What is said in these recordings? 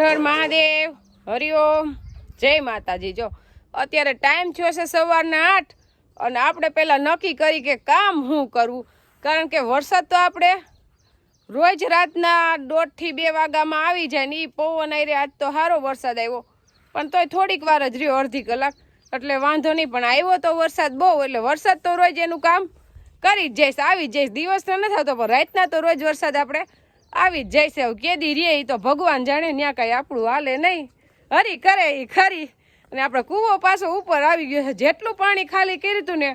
હર મહાદેવ હરિઓમ જય માતાજી, જો. અત્યારે ટાઈમ થયો છે સવારના આઠ અને આપણે પહેલાં નક્કી કરી કે કામ શું કરવું કારણ કે વરસાદ તો આપણે રોજ રાતના દોઢથી બે વાગ્યામાં આવી જાય ને એ પવન આવી આજ તો સારો વરસાદ આવ્યો. પણ તોય થોડીક વાર જ રહ્યો અડધી કલાક. એટલે વાંધો નહીં, પણ આવ્યો તો વરસાદ બહુ, એટલે વરસાદ તો રોજ એનું કામ કરી જ જઈશ, આવી જઈશ. દિવસનો નથી થતો પણ રાતના તો રોજ વરસાદ આપણે આવી જ જઈશ હવે કેદી રે તો ભગવાન જાણે ત્યાં કાંઈ આપણું હાલે નહીં. હરી કરે એ ખરી. અને આપણે કૂવો પાછો ઉપર આવી ગયો છે. જેટલું પાણી ખાલી કર્યું હતું ને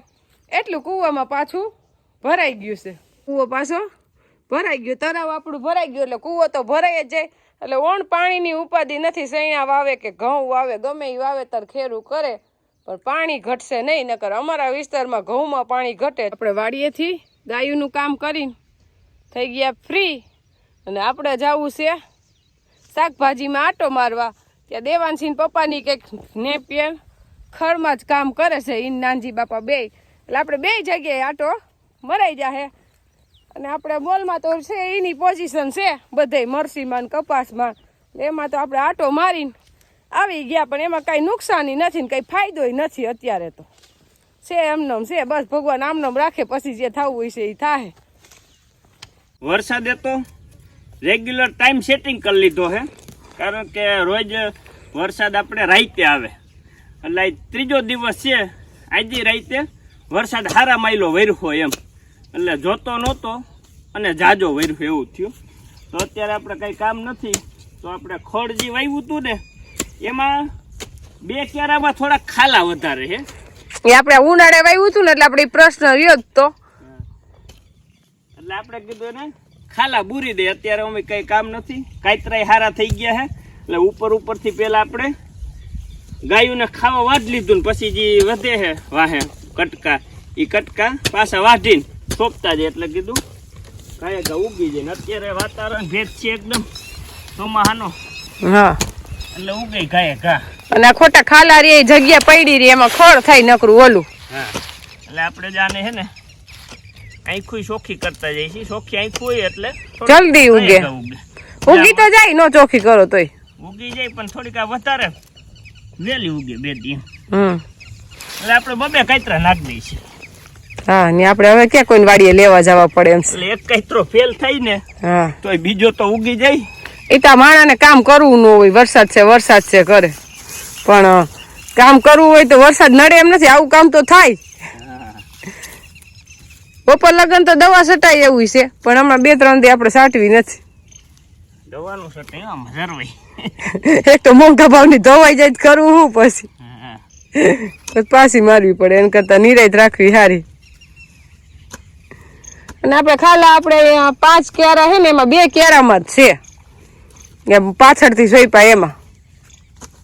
એટલું કૂવામાં પાછું ભરાઈ ગયું છે. કૂવો પાછો ભરાઈ ગયો. તરાવ આપણું ભરાઈ ગયું એટલે કૂવો તો ભરાઈ જ જાય. એટલે ઓણ પાણીની ઉપાધિ નથી. સૈયા વાવે કે ઘઉં વાવે, ગમે એ વાવેતર ખેરું કરે. પણ પાણી ઘટશે નહીં, નકર અમારા વિસ્તારમાં ઘઉંમાં પાણી ઘટે. આપણે વાડીએથી ગાયુંનું કામ કરીને થઈ ગયા ફ્રી અને આપણે જવું છે શાકભાજીમાં આટો મારવા. ત્યાં દેવાનસિંહ પપ્પાની કંઈક નેપિયર ખરમાં જ કામ કરે છે, ઈન નાનજી બાપા બે. એટલે આપણે બે જગ્યાએ આટો મરાઈ જાહે. અને આપણે મોલમાં તો છે એની પોઝિશન છે બધે મરસીમાં કપાસમાં. એમાં તો આપણે આટો મારીને આવી ગયા, પણ એમાં કાંઈ નુકસાની નથી ને કંઈ ફાયદોય નથી અત્યારે તો. છે એમનેમ છે, બસ ભગવાન આમનેમ રાખે, પછી જે થવું હોય છે એ થાય વરસાદે તો રેગ્યુલર ટાઈમ સેટિંગ કરી લીધો છે કારણ કે રોજ વરસાદ આપણે રાઈતે આવે. એટલે ત્રીજો દિવસ છે આજે રાઈતે વરસાદ હારા માયલો વર્યો એમ. એટલે જોતો નહોતો અને જાજો વર્યો એવું થયું. તો અત્યારે આપણે કંઈ કામ નથી. તો આપણે ખડ જે વાવ્યું હતું ને એમાં બે કેરામાં થોડા ખાલા વધારે છે એ આપણે ઉનાળે વાવ્યું હતું ને એટલે આપણે પ્રશ્ન રહ્યો જ તો. એટલે આપણે કીધું ને ખાલા બુરી દે અત્યારે અમે કંઈ કામ નથી. કાતરાય હારા થઈ ગયા હે. એટલે ઉપર ઉપરથી પહેલાં આપણે ગાયોને ખાવા વાઢ લીધું ને પછી જે વધે હે વાહે કટકા એ કટકા પાછા વાઢીને સોંપતા જાય એટલે કીધું કાંઈ ગા ઉગી જાય. ને અત્યારે વાતાવરણ ભેજ છે એકદમ ચોમાહાનો. હા. એટલે ઉગે ગાય ઘા અને આ ખોટા ખાલા રે જગ્યા પડી રે એમાં ખડ થાય નકરું ઓલું. હા. એટલે આપણે જાને હે ને આંખું ચોખ્ખી કરતા જાય છે. ચોખ્ખી આંખું હોય એટલે જલ્દી ઉગે ઉગે તો જાય નો ચોખ્ખી કરો તોય. ઉગી જાય પણ થોડીક આ વધારે વહેલી ઉગે બે દી. હમ. એટલે આપણે બબે કાતરા નાખી દઈએ છીએ હા ને આપણે હવે ક્યાં કોઈ વાડીએ લેવા જવા પડે એમ. એટલે એક કાતરો ફેલ થાય ને હા. તો બીજો તો ઉગી જાય. એ તો માણાને કામ કરવું ન હોય વરસાદ છે વરસાદ છે કરે પણ કામ કરવું હોય તો વરસાદ નડે એમ નથી આવું કામ તો થાય. બપોર લગન તો દવા સટાય એવું છે પણ હમણાં બે ત્રણ દી આપણે સાટવી નથી. દવાનું તે આમ એક તો મોંઘા ભાવની ધોવાઈ જાય કરવું હું પછી. પછી મારવી પડે એના કરતાં નિરાયત રાખવી સારી અને આપણે ખાલા આપણે પાંચ કેરા છે ને એમાં બે કેરામાં જ છે. એમ પાછળથી સોઈપા એમાં બસ એમ જ છે બાકી તે નથી ખાલી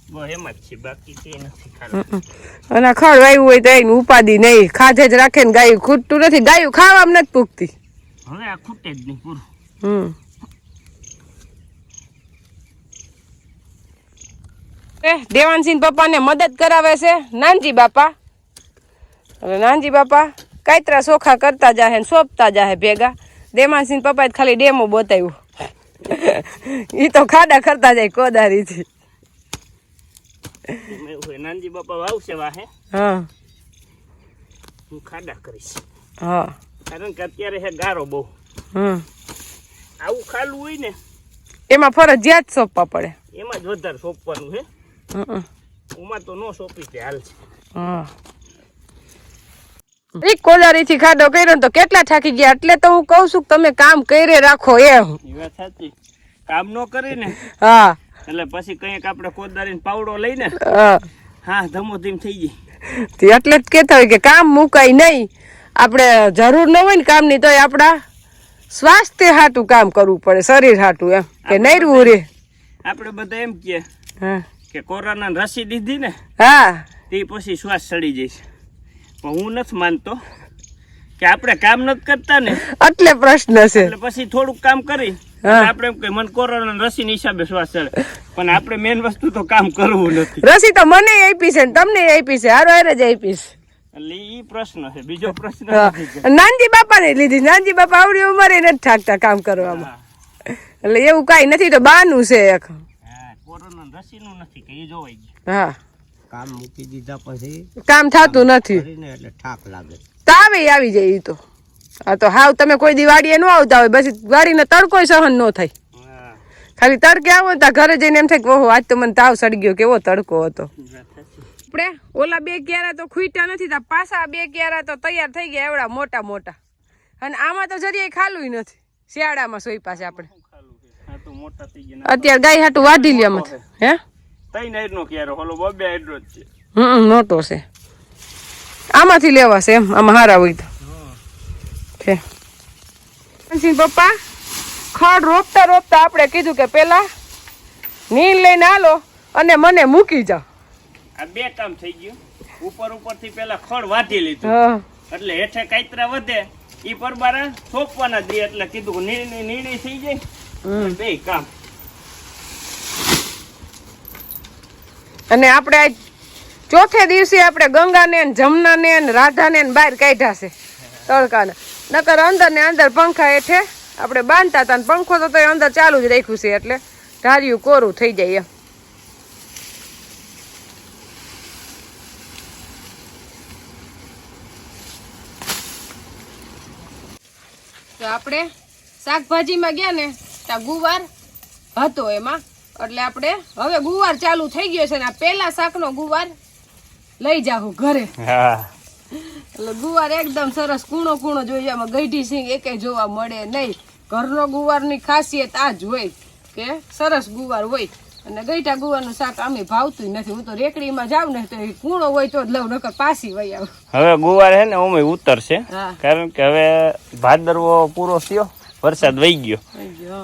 અને વાવ્યું હોય તો એની ઉપાધિ નહીં ખાધે જ રાખે ને ગાયું ખૂટતું નથી ગાયું ખાવામાં નથી પૂગતી હવે આ ખૂટે જ નહીં પૂરું હમ એ દેવાનસિંહ પપ્પાને મદદ કરાવે છે નાનજી બાપા હવે નાનજી બાપા કાયતરા સોખા કરતા જાહે ને સોંપતા જાહે ભેગા દેવાનસિંહ પપ્પાએ ખાલી ડેમો બતાવ્યું એ તો ખાડા કરતા જાય કોદારીથી નાનજી બાપા વાવશે વાહે. હા. હું ખાડા કરીશ. હા. કારણ કે અત્યારે હે ગારો બહુ. હમ. આવું ખાલું હોય ને એમાં ફરજિયાત સોંપવા પડે. એમાં જ વધારે સોંપવાનું હે. ઉમાં તો નો સોંપી તે હાલ છે. હા. એક કોદારીથી ખાડો કર્યો ને તો કેટલા થાકી ગયા? એટલે તો હું કહું છું તમે કામ કરે રાખો એમ. એ વાત સાચી. કામ નો કરે ને હા. એટલે પછી કંઈક આપણે કોદારીને પાવડો લઈને હા. હા ધમો ધીમ થઈ જાય તે એટલે જ કહેતા હોય કે કામ મુકાય નહીં. આપણે જરૂર ન હોય ને કામની તોય આપણા સ્વાસ્થ્ય હાટું કામ કરવું પડે શરીર હાટું એમ કે નૈરવું રે આપણે બધા એમ હા. કે કોરોના રસી દીધી ને હા. તે પછી શ્વાસ ચડી જઈશ. પણ હું નથી માનતો કે આપણે કામ નથી કરતા ને. એટલે પ્રશ્ન છે. એટલે પછી થોડુંક કામ કરી. આપણે એમ કે મને કોરોના રસીના હિસાબે શ્વાસ ચડે. પણ આપણે મેન વસ્તુ તો કામ કરવું નથી. રસી તો મને આપી છે ને તમને આપી છે હારો હારે જ આપી છે. એટલે ઈ પ્રશ્ન છે બીજો પ્રશ્ન હા. નથી કે- લીધી નાનજી બાપા આવડી ઉંમરે નથી થાકતા કામ કરવામાં. એટલે એવું કાઈ નથી તો બાનું છે એક. હા, કોરોના રસીનું નથી કે એ જોવાઈ ગયું. હા. કામ મૂકી દીધા પછી કામ થતું નથી. કરીને એટલે થાક લાગે. તો આવી જાય એ તો. આ તો હાવ તમે કોઈ દિવાળીએ વાડીએ ન આવતા હોય પછી વાડીને તડકો સહન ન થાય. ખાલી તડકે આવો ને ઘરે જઈને એમ થાય કે ઓહો આજ તો મને તાવ સડી ગયો કેવો તડકો હતો. આપણે ઓલા બે ક્યારા તો ખૂટ્યા નથી તા પાછા બે ક્યારા તો તૈયાર થઈ ગયા એવડા મોટા મોટા. અને આમાં તો જરીએ ખાલું નથી શિયાળામાં સોઈ પાસે આપણે. હા તો મોટા થઈ ગયા અત્યારે ગાય હાટું વાઢી લે મત હે? તઈ નાઈટ નો ક્યારો? હોલો બબે હાઈડ્રો છે. હમ મોટો છે. આમાંથી લેવાશે એમ આમાં હારા હોય તો. છે. સિંહ પપ્પા ખડ રોપતા રોપતા આપણે કીધું કે પેલા નીલ લઈને આલો અને મને મૂકી જાઓ આ બે કામ થઈ ગયું. ઉપર ઉપરથી પેલા ખડ વાટી લીધું. એટલે હેઠે કાતરા વધે. ઈ પરબારા સોંપવાના દે એટલે કીધું નીણી નીણી થઈ જાય. બે કામ. અને આપણે આજ ચોથે દિવસે આપણે ગંગાને ને જમનાને ને રાધાને ને બહાર કાઢ્યા છે. તડકાને. નકર અંદર ને અંદર પંખા હેઠે આપણે બાંધતા હતા પંખો તો તોય અંદર ચાલુ જ રાખ્યું છે એટલે ધાર્યું કોરું થઈ જાય તો આપણે શાકભાજીમાં ગયા ને ત્યાં ગુવાર હતો એમાં. એટલે આપણે હવે ગુવાર ચાલુ થઈ ગયો છે ને પેલા શાકનો ગુવાર લઈ જાઉં ઘરે. હા. એટલે ગુવાર એકદમ સરસ કૂણો કૂણો જોઈએ. આમાં ગઈઢી સિંગ એકે જોવા મળે નહીં. ઘરનો ગુવારની ખાસિયત આ જ હોય કે સરસ ગુવાર હોય. અને ગઈઠા ગુવારનું શાક આમે ભાવતું નથી. હું તો રેકડીમાં જાઉં ને તો કૂણો હોય તો જ લઉં નકર પાસી વહી આવું. હવે ગુવાર હે ને ઓમે ઉતરશે કારણ કે હવે ભાદરવો પૂરો થયો વરસાદ વહી ગયો.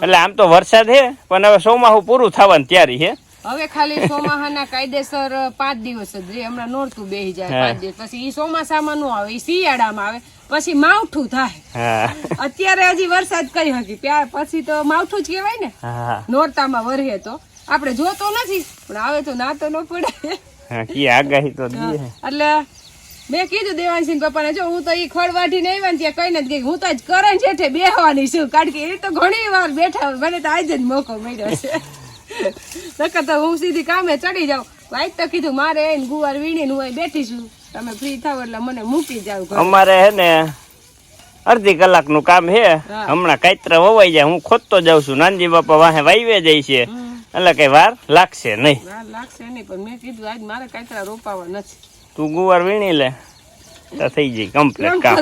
એટલે આમ તો વરસાદ હે પણ હવે ચોમાસું પૂરું થવાની તૈયારી હે. હવે ખાલી ચોમાહાના કાયદેસર પાંચ દિવસ જ રે હમણાં નોરતું બેસી જાય. પાંચ દિવસ. પછી ઈ ચોમાસામાં નો આવે ઈ શિયાળામાં આવે પછી માવઠું થાય. અત્યારે હજી વરસાદ કઈ હકી ત્યાર પછી તો માવઠું જ કહેવાય ને. નોરતામાં વરહે તો. આપણે જોતો નથી પણ આવે તો ના તો ન પડે આગાહી તો એટલે મેં કીધું દેવાનસિંહ પપ્પાને જો હું તો ઈ ખડ વાઢીને આવ્યા ત્યાં કઈ નથી ગઈ. હું તો જ કરંટ શેઠે બેહવાની છું કારણ કે એ તો ઘણી વાર બેઠા મને તો આજે જ મોકો મળ્યો છે. નકર તો હું સીધી કામે ચડી જાઉં. વાઈટ તો કીધું મારે એને ગુવાર વીણી હું અહીં બેઠી છું તમે ફ્રી થાવ એટલે મને મૂકી જાવ અમારે હે ને અડધી કલાકનું કામ હે. હમણાં કાતરા વવાઈ જાય. હું ખોદતો જાઉં છું. નાનજી બાપા વાહે વાઈવે જાય છે. એટલે કઈ વાર લાગશે નહીં. વાર લાગશે નહીં પણ મેં કીધું આજ મારે કાયતરા રોપાવા નથી. તું ગુવાર વીણી લે. તો થઈ જઈ કમ્પ્લીટ કામ.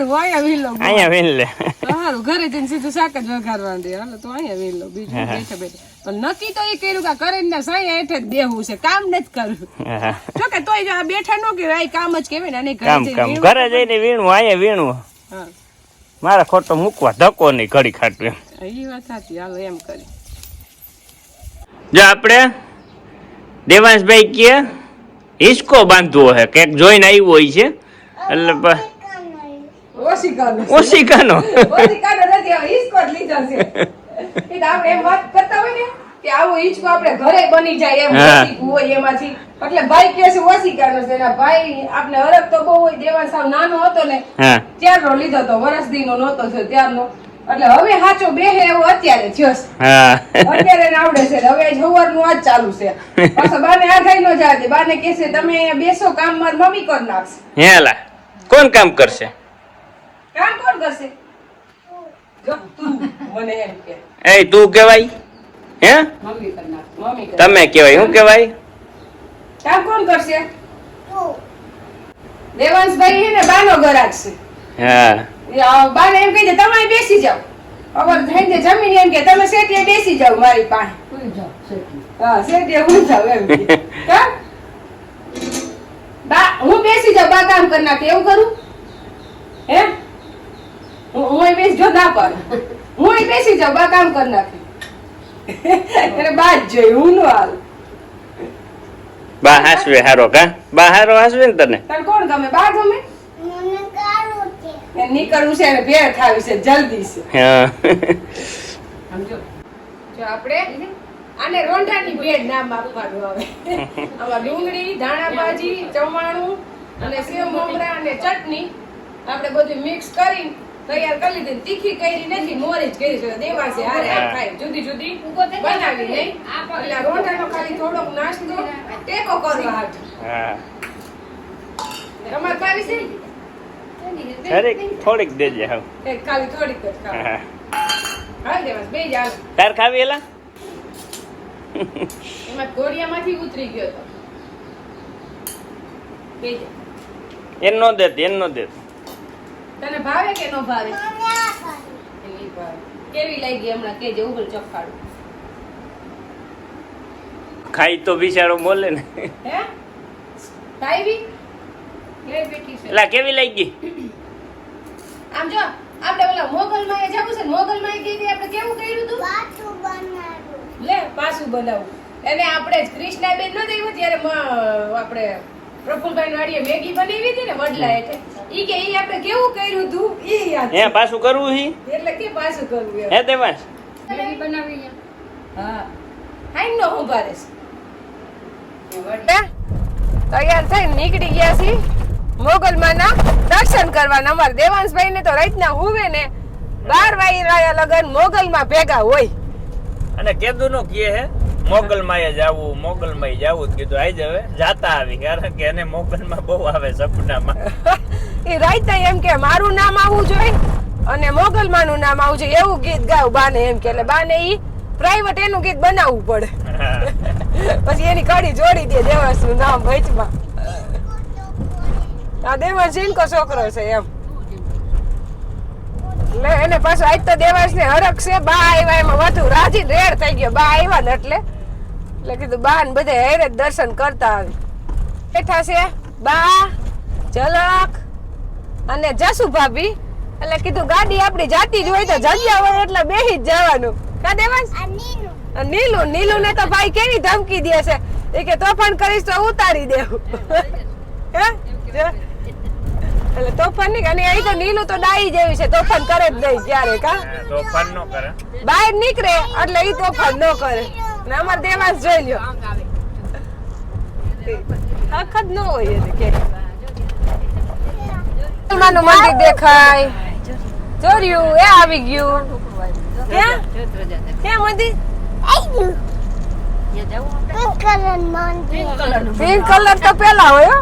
અહીંયા વીણી લે સારું ઘરે જઈને સીધું શાક જ વઘારવાનું દે. હાલો તો અહીંયા વીણ લઉં બીજું બેઠે બેઠે. પણ નક્કી તો એ કર્યું કે કરીને સાયા હેઠે જ બેહવું છે. કામ નથી કરવું. જો કે તોય જો આ બેઠા ન કે આ કામ જ કેવાય ને અને ઘરે કામ જઈને કામ. ઘરે જઈને વીણવું અહીંયા વીણવું. હા. મારા ખોટો મૂકવા ધક્કો નહીં ઘડી ખાટું એમ. એ વાત સાચી. હાલો એમ કરી. જો આપણે દેવાંશભાઈ કે હિસકો બાંધવો હે. કંઈક જોઈને આવ્યો હોય છે. એટલે ઓશિકાનો નથી હવે જ લીધો છે. એ તો આપણે એમ વાત કરતા હોય ને કે આવો હિંચકો આપણે ઘરે બની જાય એમ હોય એમાંથી. એટલે ભાઈ કહે છે ઓછી છે એના ભાઈ આપણે હરખ તો બહુ હોય દેવાન સાવ નાનો હતો ને ત્યારનો લીધો તો વરસ દીનો નહોતો થયો ત્યારનો. એટલે હવે સાચો બેહે એવો અત્યારે થયો છે. અત્યારે આવડે છે હવે સવારનું આજ ચાલુ છે. પાછો બાને આ થઈ નો જાય બાને કે છે તમે બેસો કામ માર મમ્મી કરી નાખશે. હેલા કોણ કામ કરશે? કામ કોણ કરશે? જો તું મને એમ કે. એ તું કહેવાય? હે? મમ્મી કરી મમ્મી તમે કહેવાય હું કહેવાય? કામ કોણ કરશે? દેવાંશભાઈ હે ને બાનો ગરાક છે હા. એ બાને એમ કહી દે તમે બેસી જાઓ. અવર થઈને જમીન એમ કે તમે શેઠીએ બેસી જાઓ મારી પાસે. હા શેઠીએ હું જાઉં એમ કે. બા હું બેસી જાઉં બા કામ કરી નાખે એવું કરું? હે હું બેસી જો ના પાડું. હું અહીં બેસી જાઉં બા કામ કરી નાખે. એટલે બા જ જોઈ હું નો હાલ બા હાસવે હારો કા? બા હારો હાસવે ને તને? તને કોણ ગમે? બા ગમે? નીકળવું છે અને ભેળ ખાવી છે જલ્દી છે. હા. સમજો? જો આપણે આને રોંઢાની ભેળ નામ આપવાનું આવે આમાં ડુંગળી ધાણા ભાજી ચવાણું અને સેવ મમરા અને ચટણી આપણે બધું મિક્સ કરી તૈયાર કરી લીધી. તીખી કરી નથી મોરી જ કરી છે. દેવાસી હારે આ ખાય. જુદી જુદી બનાવી નહીં એટલે રોટાનો ખાલી થોડોક નાસ્તો ટેકો કરવા હાથ. હા. તમારે ખાવી છે? દરેક થોડીક દેજે હવે. ખાલી થોડીક જ ખાવ. હા. હાલ દેવાસ બે જ હાલ. તાર ખાવી એલા? એમાં કોરિયામાંથી ઉતરી ગયો તો. બે જ. એન નો દેત એન નો દેત તને ભાવે કે નો ભાવે? કેવી લાગી હમણાં? કેજે ઉગલ ચોખાડું ખાઈ તો બિચારો બોલે ને. હે? ખાવી લે બેઠી છે. એલા કેવી લાગી? આમ જો આપણે ઓલા મોગલમાં માં જવું છે મોગલમાં માં ગઈ આપણે કેવું કર્યું તું? લે પાછું બનાવું. એને આપણે કૃષ્ણાબેન ન દેવું ત્યારે આપણે પ્રફુલભાઈ વાડીએ મેગી બનાવી હતી ને વડલા એટલે ઈ કે ઈ આપણે કેવું કર્યું તું? ઈ યાદ હે પાછું કરવું હી? એટલે કે પાછું કરવું. હે દેવાંશ? મેગી બનાવી હા. હાઈ નો હું ભારેશ તૈયાર થઈને નીકળી ગયા છીએ. મોગલમાના દર્શન કરવાના. અમારા દેવાંશભાઈ ને તો રાતના હુવે ને બાર વાઈ રાયા લગન મોગલમાં ભેગા હોય. અને કેદું નું કહે હે મોગલમાં જવું જાવું જવું જ કીધું. આઈ હવે જાતા આવી કારણ કે એને મોગલમાં બહુ આવે સપનામાં. એ રાઈતા એમ કે મારું નામ આવવું જોઈએ અને મોગલમાનું નામ આવવું જોઈએ. એવું ગીત ગાવ બાને એમ કે એટલે બાને ઈ પ્રાઇવેટ એનું ગીત બનાવવું પડે. પછી એની કડી જોડી દે દેવાસનું નામ વચમાં. આ દેવાસ જીનકો છોકરો છે એમ. લે એને પાછું આજ તો દેવાસ ને હરખ છે. બા આવ્યા એમાં વધુ રાજી રેડ થઈ ગયો. બા આવ્યા ને એટલે. એટલે કીધું બા ને બધે હેરે દર્શન કરતા આવી. બેઠા છે બા ઝલક અને જસુ ભાભી. એટલે કીધું ગાડી આપણી જાતી જ હોય તો જગ્યા હોય એટલે બેહી જ જવાનું. કા દેવાસ અને નીલુ. નીલુ. ને તો ભાઈ કેવી ધમકી દે છે? એ કે તોફાન કરીશ તો ઉતારી દેવું. હે? તોફાન નહીં અને અહીં તો નીલું તો ડાઈ જેવી છે તોફાન કરે જ નહીં ક્યારે કા? તોફાન નો કરે. બહાર નીકળે એટલે ઈ તોફાન ન કરે. ને અમાર દેવાસ જોઈ લ્યો. આખત ન હોય એટલે કે. માનું મંદિર દેખાય. જોર્યું એ આવી ગયું. ક્યાં? ક્યાં મંદિર? પિંક કલર તો પેલા હોય હો.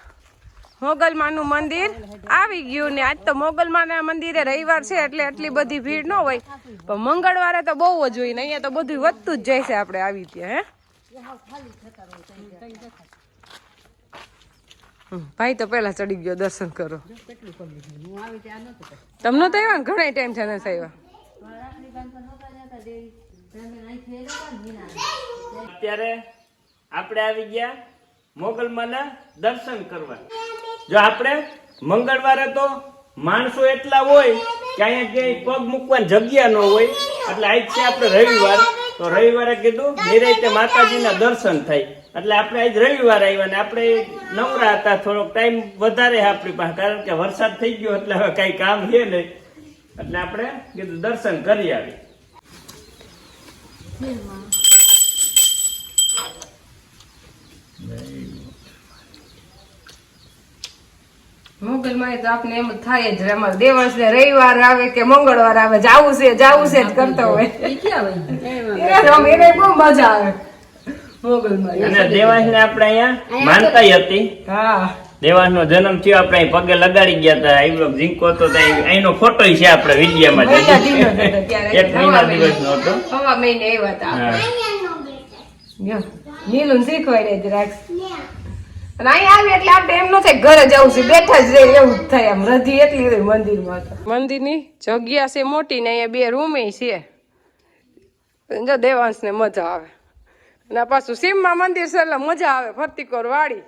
મોગલમાનું મંદિર આવી ગયું ને આજ તો મોગલમાના મંદિરે રવિવાર છે એટલે એટલી બધી ભીડ ન હોય. પણ મંગળવારે તો બહુ જ હોય ને અહીંયા તો બધું વધતું જ જાય છે આપણે આવી ત્યાં, હે? ભાઈ તો પેલા ચડી ગયો, દર્શન કરો. તમને તો ને ઘણા ટાઈમ છે નથી આવ્યા. અત્યારે આપણે આવી ગયા. મોગલમાના દર્શન કરવા. જો આપણે મંગળવારે તો માણસો એટલા હોય કે અહીંયા ક્યાંય પગ મૂકવાની જગ્યા ન હોય, એટલે આજ છે આપણે રવિવાર, તો રવિવારે કીધું, નિરાયતે માતાજીના દર્શન થાય. એટલે આપણે આજ રવિવાર આવ્યા ને આપણે નવરા હતા, થોડોક ટાઈમ વધારે હે આપણી પાસે, કારણ કે વરસાદ થઈ ગયો એટલે હવે કાંઈ કામ છે નહીં. એટલે આપણે કીધું દર્શન કરી આવી મોગલમાં તો આપને એમ થાય જ. દેવસ ને રવિવાર આવે કે મંગળવાર આવે જાવું છે જાવું છે જ કરતો હોય. એને બહુ મજા આવે. મોગલમાં અને દેવાંશને આપણે અહીંયા માનતા હતી. હા. દેવાંશ નો જન્મ થયો આપણે અહીં પગે લગાડી ગયા હતા. આઈ બ્લોક ઝીંકો હતો અહીંનો ફોટો છે આપણે વિડીયામાં હતો. એક મહિના દિવસનો હતો. હવા મહિને આવ્યા હતા. નીલું શીખવાય જ રાખ એમ ન ઘરે જવું બેઠા જ એવું થાય આમ. રધી મંદિરમાં મંદિરની જગ્યા છે મોટી ને અહીંયા બે રૂમે છે. જો દેવાંશને મજા આવે. અને પાછું સીમમાં મંદિર છે એટલે મજા આવે ફરતીકોર વાળી.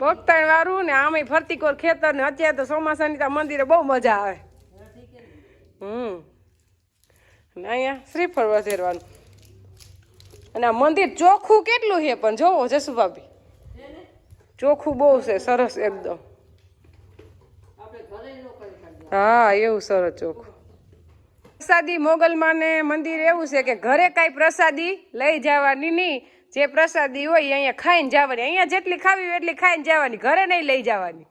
ભક્તાણ વાળું ને આમે ફરતી કોર ખેતર ને અત્યારે તો ચોમાસાની મંદિરે બહુ મજા આવે. હમ. અને અહીંયા શ્રીફળ વધેરવાનું. અને આ મંદિર ચોખ્ખું કેટલું છે પણ જોવો જસુભાભી. ચોખ્ખું બહુ છે, સરસ એકદમ. હા, એવું સરસ ચોખ્ખું. પ્રસાદી મોગલમાં ને મંદિર એવું છે કે ઘરે કાંઈ પ્રસાદી લઈ જવાની નહીં. જે પ્રસાદી હોય અહીંયા ખાઈને જવાની. અહીંયા જેટલી ખાવી હોય એટલી ખાઈને જવાની. ઘરે નહીં લઈ જવાની.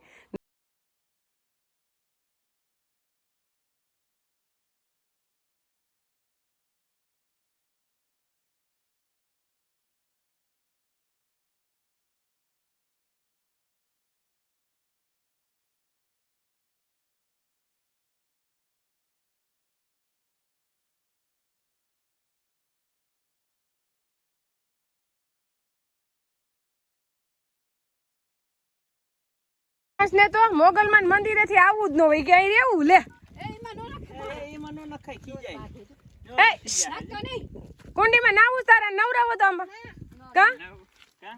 ને તો મોગલમાન મંદિરેથી આવવું જ ન હોય ક્યાંય રહેવું લે. કુંડીમાં નાવું તારા નવરાવો તો આમાં. કા કા?